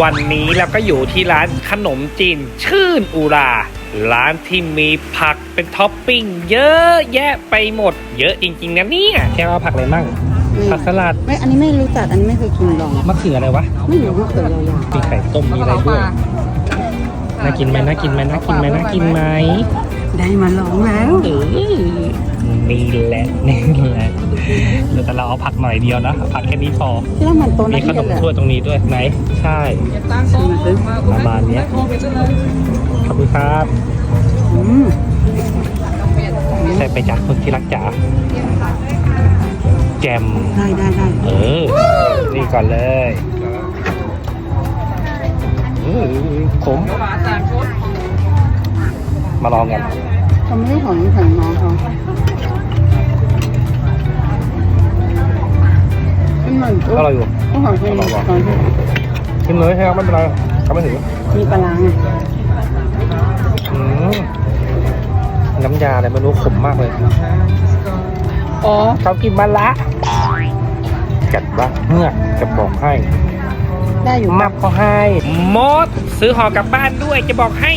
วันนี้เราก็อยู่ที่ร้านขนมจีนชื่นอุราร้านที่มีผักเป็นท็อปปิ้งเยอะแยะไปหมด เยอะจริงๆนะเนี่ยแค่ว่าผักอะไรมั่งผักสลัดไม่อันนี้ไม่รู้จักอันนี้ไม่เคยกินลองมะเขืออะไรวะไม่รู้ว่าเกิดยาวมีไข่ต้มมีอะไรด้วยน่ากินไหมน่ากินไหมน่ากินไหมน่ากินไหมๆได้มาลองแล้ว เดี๋ยวแต่เราเอาผักหน่อยเดียวนะผักแค่นี้พอ ที่ว่ามันโตมีนักขเรีนยนมเลยถ้วยตรงนี้ด้วยไหน ใช่ประมาณเนี้ยขอบคุณครับ อืมใส่ไปจ้ะคนที่รักจ๋าแจม ได้ได้ได้เออ นี่ก่อนเลยอือขม มาลองกัน เขาไม่ได้ของของน้องเขา เป็นเหมือนก็เราอยู่ก็ของคุณตอนที่กินเลยใช่ครับไม่เป็นไรเขาไม่ถือมีปลาร้าไงอืมน้ำยาอะไรไม่รู้ขมมากเลย อ๋อเขากินมาละกัดบ้างเมื่อกจะบอกให้ ได้อยู่ มับก็ให้มดซื้อห่อกลับบ้านด้วยจะบอกให้